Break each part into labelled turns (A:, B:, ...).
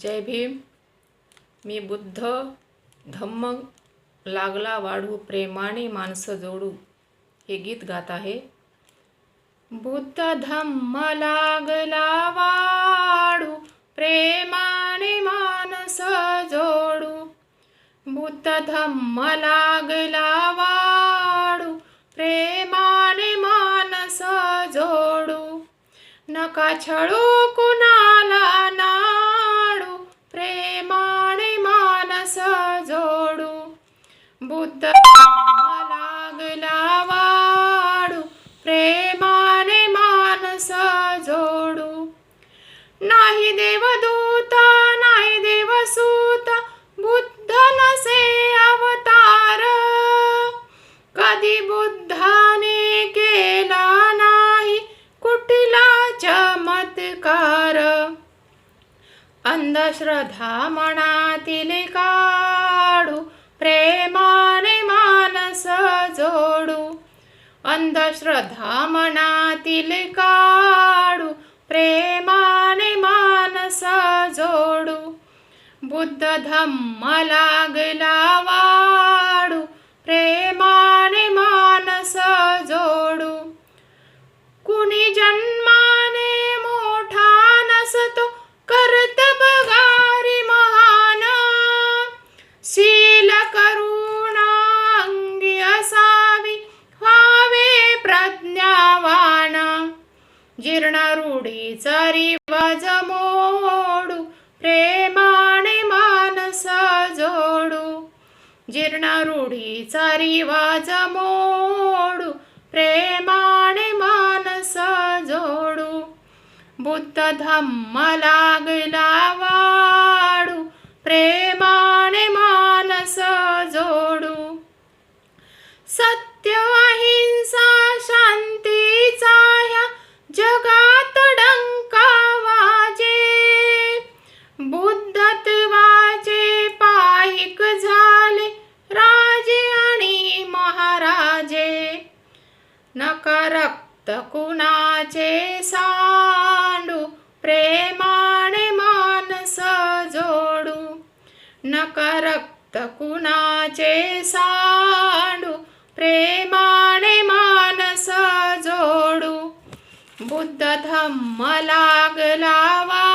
A: जय भीम. मी बुद्ध धम्म लागला वाढू प्रेमाने माणसं जोडू हे गीत गात आहे. बुद्ध धम्म लागला वाढू प्रेमाने माणस जोडू. बुद्ध धम्म लागला वाढू प्रेमाने मानस जोडू. नका छळू कुणाला बुद्ध लागला वाडू प्रेमाने मानस जोडू. नाही देवदूता नाही देवसूत बुद्ध नसे अवतार. कधी बुद्धाने केला नाही कुठला चमत्कार अंधश्रद्धा मनातील का अंधश्रद्धा मनातील काढू प्रेमाने मानस जोडू बुद्ध धम्म लागला वा जीर्णारूढी चारी रिवाज मोडू प्रेमाने मानस जोडू. जीर्णारूढी चारी रिवाज मोडू प्रेमाने मानस जोडू. बुद्ध धम्म लागला वा नकरक्त कुणाचे सांडू प्रेमाने मानस जोडू. नकरक्त कुणाचे सांडू प्रेमाने मानस जोडू. बुद्ध धम्म लागलावा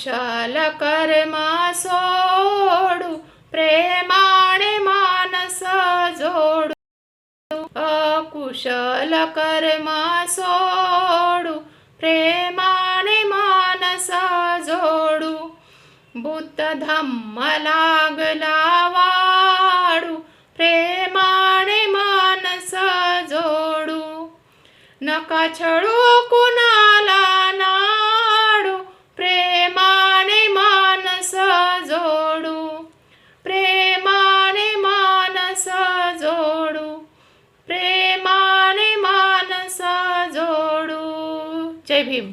A: कुशल कर्मा सोडू प्रेमाने मानस जोडू. अकुशल कर्मा सोडू प्रेमाने मानस जोडू. भूत धम्म लागला वाडू प्रेमाने मानस जोडू. नका छळू कुणाला พิมพ์